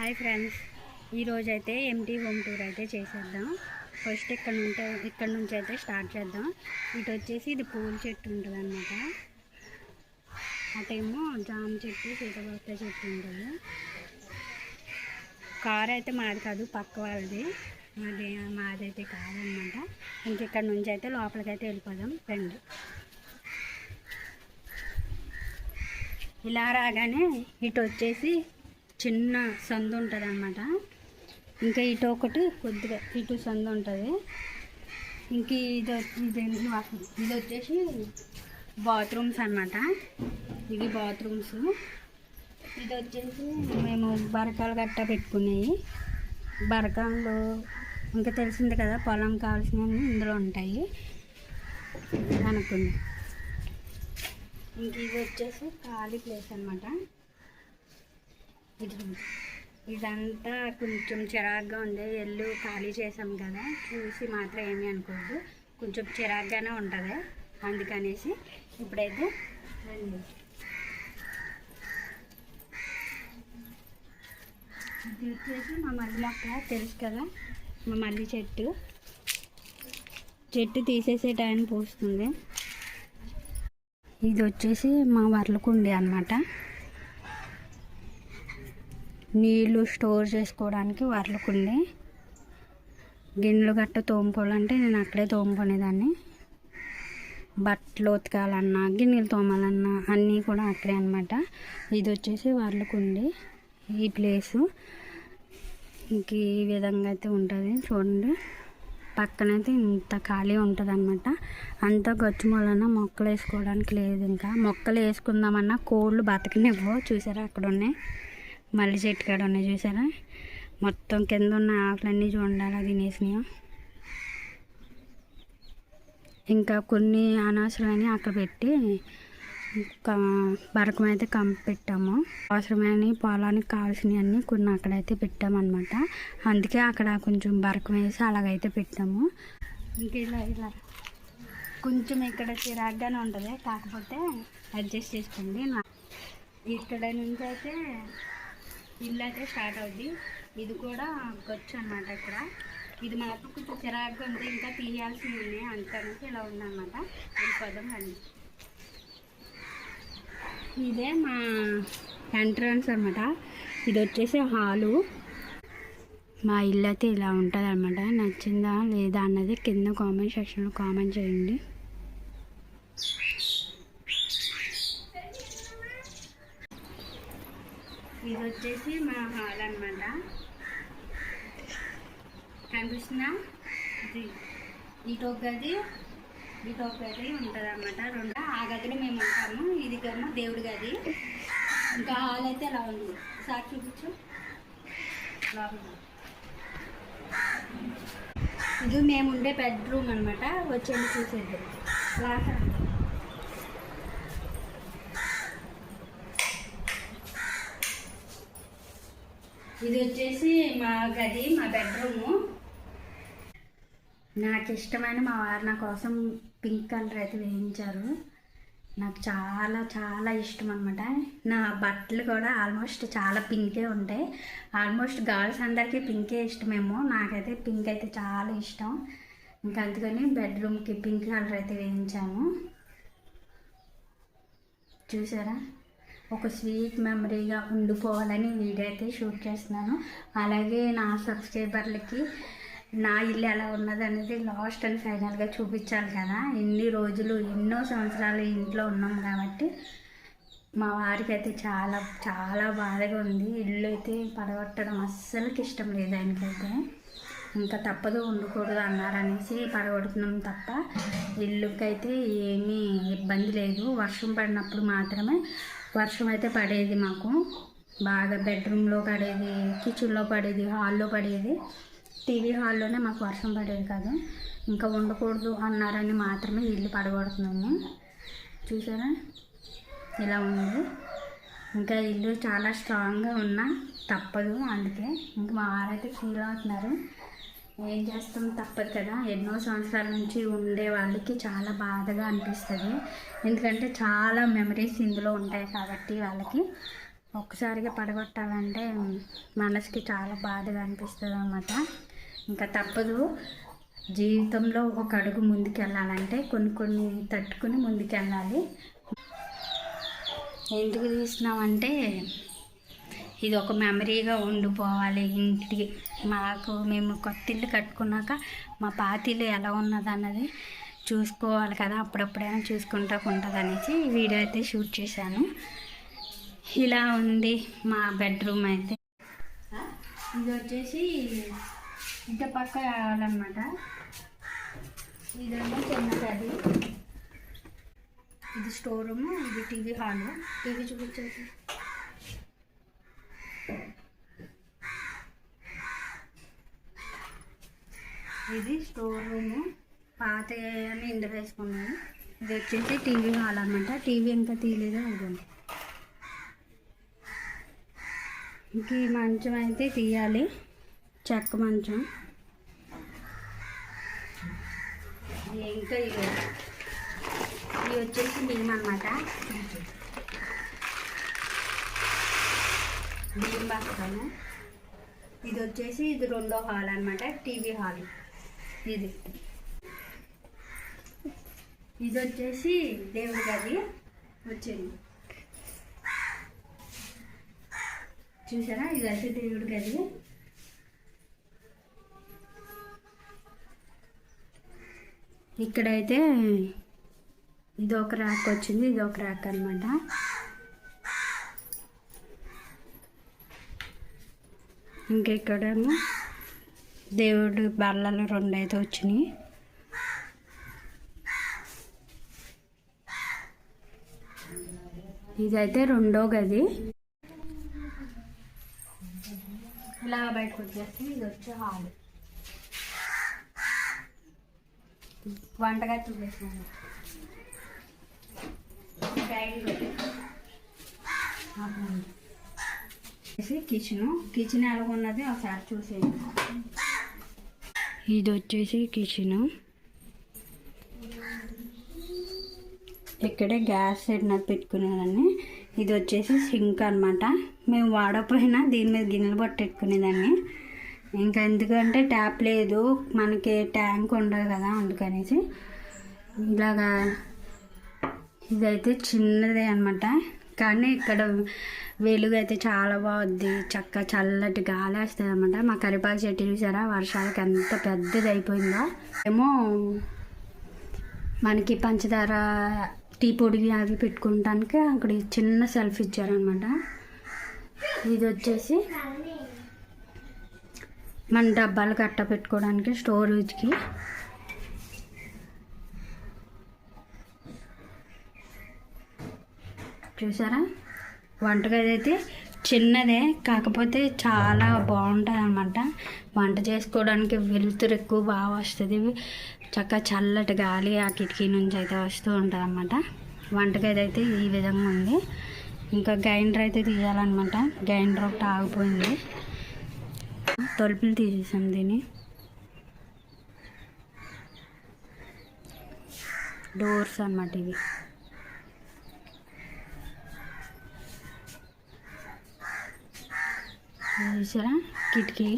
Hi friends. ఈరోజైతే empty home tour అయితే చేసేద్దాం. ఫస్ట్ ఇక్కడ ఉంటే ఇక్కడ నుంచి అయితే స్టార్ట్ చేద్దాం. ఇటు వచ్చేసి ఇది పూల చెట్టు ఉంటుంది అనమాట అటేమో జామ చెట్టు సీతాకోక చెట్టు ఉంటుంది. కార్ అయితే మాది కాదు పక్క వాళ్ళది. మాది మాదైతే కాదనమాట ఇంక ఇక్కడ నుంచి అయితే లోపలికి అయితే వెళ్ళిపోదాం రండి. ఇలా రాగానే ఇటు వచ్చేసి చిన్న సందు ఉంటుంది అనమాట ఇంకా ఇటు ఒకటి కొద్దిగా ఇటు సందు ఉంటుంది. ఇంక ఇది ఇది ఇది వచ్చేసి బాత్రూమ్స్ అనమాట ఇది బాత్రూమ్స్. ఇది వచ్చేసి మేము బరకాలు గట్ట పెట్టుకునేవి. బరకాలు ఇంకా తెలిసింది కదా పొలం కావాల్సినవి ఇందులో ఉంటాయి అనుకుంది. ఇంక ఇది వచ్చేసి ఖాళీ ప్లేస్ అనమాట ఇదంతా కొంచెం చిరాగ్గా ఉంది ఎల్లు ఖాళీ చేసాం కదా చూసి మాత్రం ఏమీ అనుకోవద్దు. కొంచెం చిరాగ్గానే ఉంటుంది అందుకనేసి ఇప్పుడైతే రండి ఇది వచ్చేసి మా మల్లి మొక్క తెలుసు కదా? మా మల్లి చెట్టు. చెట్టు తీసేసే టైం పోస్తుంది. ఇది వచ్చేసి మా వర్లకుండి అనమాట నీళ్ళు స్టోర్ చేసుకోవడానికి వర్లకుండి గిన్నెలు గట్ట తోముకోవాలంటే నేను అక్కడే తోముకునేదాన్ని. బట్టలు ఉతకాలన్నా గిన్నెలు తోమాలన్నా అన్నీ కూడా అక్కడే అనమాట ఇది వచ్చేసి వర్లకుండి ఈ ప్లేసు. ఇంక ఈ విధంగా అయితే ఉంటుంది చూడండి. పక్కనైతే ఇంత ఖాళీ ఉంటుంది అనమాట అంతా గచ్చు మొలన మొక్కలు వేసుకోవడానికి లేదు ఇంకా మొక్కలు వేసుకుందామన్నా కోళ్ళు బతకనివ్వు. చూసారా అక్కడ ఉన్నాయి మల్లి చెట్టు కాడ ఉన్నాయి చూసారా? మొత్తం కింద ఉన్న ఆకులన్నీ చూడండి అలా తినేసినాయి? ఇంకా కొన్ని అనవసరమైన అక్కడ పెట్టి బరకం అయితే కంప పెట్టాము. అవసరమైన పొలానికి కావాల్సినవి అన్నీ కొన్ని అక్కడైతే పెట్టామన్నమాట. అందుకే అక్కడ కొంచెం బరకం వేసి అలాగైతే పెట్టాము. ఇంకా ఇలా ఇలా. కొంచెం ఇక్కడ చిరాగ్గానే ఉంటుంది కాకపోతే అడ్జస్ట్ చేసుకోండి. ఇక్కడ నుంచి అయితే ఇల్లు అయితే స్టార్ట్ అవుద్ది. ఇది కూడా గొచ్చు అనమాట ఇక్కడ. ఇది మాత్రం కొంచెం చిరాగ్గా ఉంది ఇంకా తీయాల్సినవి ఉన్నాయి. అందుకనేసి ఇలా ఉందన్నమాట. వెళ్ళిపోదాం రండి ఇదే మా ఎంట్రన్స్ అనమాట ఇది వచ్చేసి హాలు. మా ఇల్లు అయితే ఇలా ఉంటుంది అనమాట నచ్చిందా లేదా అన్నది కింద కామెంట్ సెక్షన్లో కామెంట్ చేయండి. ఇది వచ్చేసి మా హాల్ అనమాట కనిపిస్తున్నా ఇది. ఇటు గది ఇటో గది ఉంటుంది అనమాట రెండు. ఆ గదిలో మేము ఉంటాము. ఇది కన్నా దేవుడి గది. ఇంకా హాల్ అయితే ఎలా ఉంది. సార్ చూపించు. ఇది మేము ఉండే బెడ్రూమ్ అనమాట వచ్చేది చూసేది లాస్ట్ ఇది వచ్చేసి మా గది మా బెడ్రూము నాకు ఇష్టమైన మా వారు నా కోసం పింక్ కలర్ అయితే వేయించారు. నాకు చాలా చాలా ఇష్టం అనమాట నా బట్టలు కూడా ఆల్మోస్ట్ చాలా పింకే ఉంటాయి. ఆల్మోస్ట్ గర్ల్స్ అందరికీ పింకే ఇష్టమేమో. నాకైతే పింక్ అయితే చాలా ఇష్టం. ఇంకా అందుకని బెడ్రూమ్కి పింక్ కలర్ అయితే వేయించాము. చూసారా? ఒక స్వీట్ మెమరీగా ఉండిపోవాలని వీడియో అయితే షూట్ చేస్తున్నాను. అలాగే నా సబ్స్క్రైబర్లకి నా ఇల్లు ఎలా ఉన్నది అనేది లాస్ట్ అండ్ ఫైనల్గా చూపించాలి కదా. ఎన్ని రోజులు ఎన్నో సంవత్సరాలు ఇంట్లో ఉన్నాం కాబట్టి మా వారికి అయితే చాలా చాలా బాధగా ఉంది. ఇల్లు అయితే పడగొట్టడం అస్సలకి ఇష్టం లేదు ఆయనకైతే. ఇంకా తప్పదు ఉండకూడదు అన్నారనేసి పడగొడుతున్నాం తప్ప ఇల్లుకైతే ఏమీ ఇబ్బంది లేదు. వర్షం పడినప్పుడు మాత్రమే వర్షం అయితే పడేది మాకు. బాగా బెడ్రూమ్లో పడేది కిచెన్లో పడేది హాల్లో పడేది. టీవీ హాల్లోనే మాకు వర్షం పడేది కాదు. ఇంకా ఉండకూడదు అన్నారని మాత్రమే ఇల్లు పడగొడుతున్నాము. చూసారా? ఇలా ఉంది. ఇంకా ఇల్లు చాలా స్ట్రాంగ్గా ఉన్నా తప్పదు అందుకే. ఇంకా మా వారైతే ఫీల్ అవుతున్నారు. ఏం చేస్తాం తప్పదు కదా. ఎన్నో సంవత్సరాల నుంచి ఉండే వాళ్ళకి చాలా బాధగా అనిపిస్తుంది. ఎందుకంటే చాలా మెమరీస్ ఇందులో ఉంటాయి కాబట్టి వాళ్ళకి. ఒక్కసారిగా పడగొట్టాలంటే మనసుకి చాలా బాధగా అనిపిస్తుంది అన్నమాట. ఇంకా తప్పదు. జీవితంలో ఒక అడుగు ముందుకెళ్ళాలంటే కొన్ని కొన్ని తట్టుకుని ముందుకెళ్ళాలి. ఎందుకు తీసినామంటే ఇది ఒక మెమరీగా ఉండిపోవాలి ఇంటికి. మాకు మేము కొత్త ఇల్లు కట్టుకున్నాక మా పాత ఇల్లు ఎలా ఉన్నది అన్నది చూసుకోవాలి కదా అప్పుడప్పుడైనా చూసుకుంటా ఉంటుంది అనేసి వీడియో అయితే షూట్ చేశాను. ఇలా ఉంది మా బెడ్రూమ్ అయితే. ఇది వచ్చేసి ఇంత పక్క రావాలన్నమాట ఇదేమో చిన్న గది ఇది స్టోర్ రూమ్ ఇది టీవీ హాల్. టీవీ చూపించేసి ఇది స్టోర్ రూమ్. పాత అని ఇందులో వేసుకున్నాను. ఇది వచ్చేసి టీవీ హాల్ అనమాట టీవీ ఇంకా తీయలేదు? అనుకోండి ఇంక ఈ మంచం అయితే తీయాలి. చెక్క మంచం. ఇంకా ఇవి. ఇవి వచ్చేసి మేము అనమాట బియ్యం బస్తాను ఇది వచ్చేసి ఇది రెండో హాల్ అనమాట టీవీ హాల్ ఇది. ఇది వచ్చేసి దేవుడి గది వచ్చింది. చూసారా? ఇది అయితే దేవుడి గది. ఇక్కడైతే ఇది ఒక ర్యాక్ వచ్చింది ఇది ఒక ర్యాక్ అనమాట ఇంకా ఇక్కడేమో దేవుడు బల్లలు రెండు అయితే వచ్చినాయి. ఇదైతే రెండో గది. ఇలా బయటకు వచ్చేసి ఇది వచ్చే హాల్. వంటగా చూసేసాను కిచెన్. కిచెన్ ఎలాగున్నది ఉన్నది ఒకసారి చూసేయండి ఇది వచ్చేసి కిచెన్. ఇక్కడే గ్యాస్ సెట్నర్ పెట్టుకునేదాన్ని. ఇది వచ్చేసి సింక్ అనమాట మేము వాడకపోయినా దీని మీద గిన్నెలు పట్టెట్టుకునేదాన్ని. ఇంకా ఎందుకంటే ట్యాప్ లేదు. మనకి ట్యాంక్ ఉండదు కదా అందుకనేసి. ఇలాగా ఇదైతే చిన్నదే అనమాట కానీ ఇక్కడ వెలుగు అయితే చాలా బాగుంది. చక్క చల్లటి గాలి వస్తుంది అనమాట మా కరిపాకు చెట్టు చూసారా? వర్షాలకి ఎంత పెద్దది అయిపోయిందో. ఏమో మనకి పంచదార టీ పొడి అవి పెట్టుకోవటానికి అక్కడ చిన్న సెల్ఫ్ ఇచ్చారనమాట ఇది వచ్చేసి మన డబ్బాలు కట్ట పెట్టుకోవడానికి స్టోరేజ్కి. చూసారా? వంటగది అయితే చిన్నదే కాకపోతే చాలా బాగుంటుంది అనమాట వంట చేసుకోవడానికి వెలుతురు ఎక్కువ బాగా వస్తుంది. చక్కగా చల్లటి గాలి ఆ కిటికీ నుంచి అయితే వస్తూ ఉంటుంది అనమాట వంటగది అయితే ఈ విధంగా ఉంది. ఇంకా గ్రైండర్ అయితే తీయాలన్నమాట గ్రైండర్ ఒకటి ఆగిపోయింది. తలుపులు తీసేసాం దీన్ని. డోర్స్ అన్నమాట ఇవి. చూసారా? కిటికీ.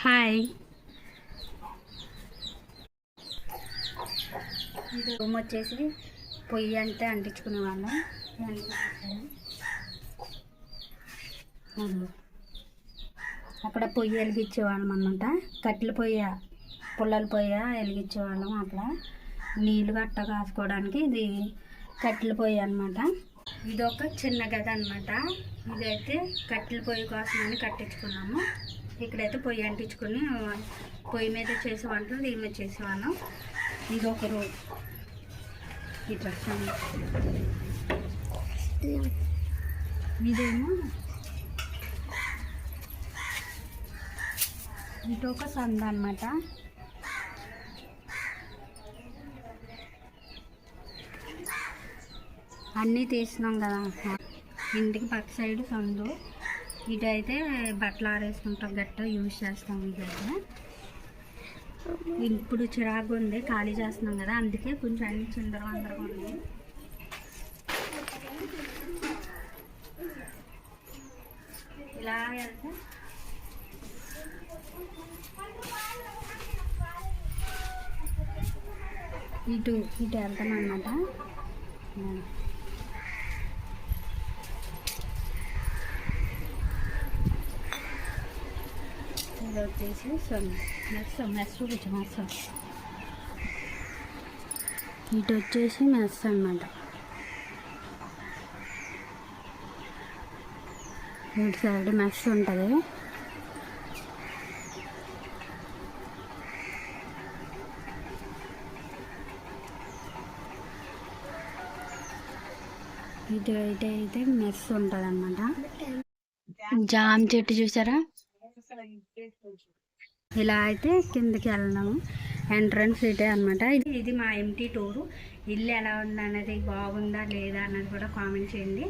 హాయ్ ఇది రూమ్ వచ్చేసి పొయ్యి అంతా అంటించుకునే వాళ్ళం. అక్కడ పొయ్యి వెలిగించేవాళ్ళం అనమాట కట్టెల పొయ్య పుల్లల పొయ్య వెలిగించేవాళ్ళం అక్కడ. నీళ్ళు గట్ట కాసుకోవడానికి ఇది కట్టెల పొయ్యి అనమాట ఇది ఒక చిన్న గది అనమాట ఇదైతే కట్టెల పొయ్యి కోసమని కట్టించుకున్నాము. ఇక్కడైతే పొయ్యి అంటించుకుని పొయ్యి మీద చేసే వంటలు దీని మీద చేసేవాళ్ళం. ఇది ఒక రూమ్ ఇట్లా ఇదేమో ఇటు ఒక సంద అనమాట అన్నీ తీసినాం కదా. ఇంటికి పక్క సైడ్ సందు. ఇటు అయితే బట్టలు ఆరేసుకుంటాం గట్ట యూజ్ చేస్తాం ఇదైతే. ఇప్పుడు చిరాకు ఉంది ఖాళీ చేస్తున్నాం కదా అందుకే కొంచెం అన్ని చిందర అందరం ఉంది ఇలా వెళ్తే ఇటు ఇటు వెళ్తాం అనమాట ఇది వచ్చేసి మెస్ మెస్ చూపించు మెస్ ఇటు వచ్చేసి మెస్ అనమాట ఇటు సైడ్ మెస్ ఉంటుంది. ఇటు అయితే అయితే మెస్ ఉంటుంది అనమాట జామ చెట్టు చూసారా? ఇలా అయితే కిందకి వెళ్ళినాము ఎంట్రన్స్ ఇటే అనమాట ఇది ఇది మా ఎంటీ టూరు. ఇల్లు ఎలా ఉంది బాగుందా లేదా అన్నది కూడా కామెంట్ చేయండి.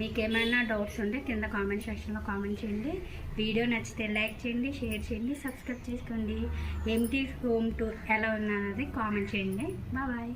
మీకు ఏమైనా డౌట్స్ ఉంటే కింద కామెంట్ సెక్షన్లో కామెంట్ చేయండి. వీడియో నచ్చితే లైక్ చేయండి షేర్ చేయండి సబ్స్క్రైబ్ చేసుకోండి. ఎంటీ హోమ్ టూర్ ఎలా ఉంది అన్నది కామెంట్ చేయండి. బాయ్.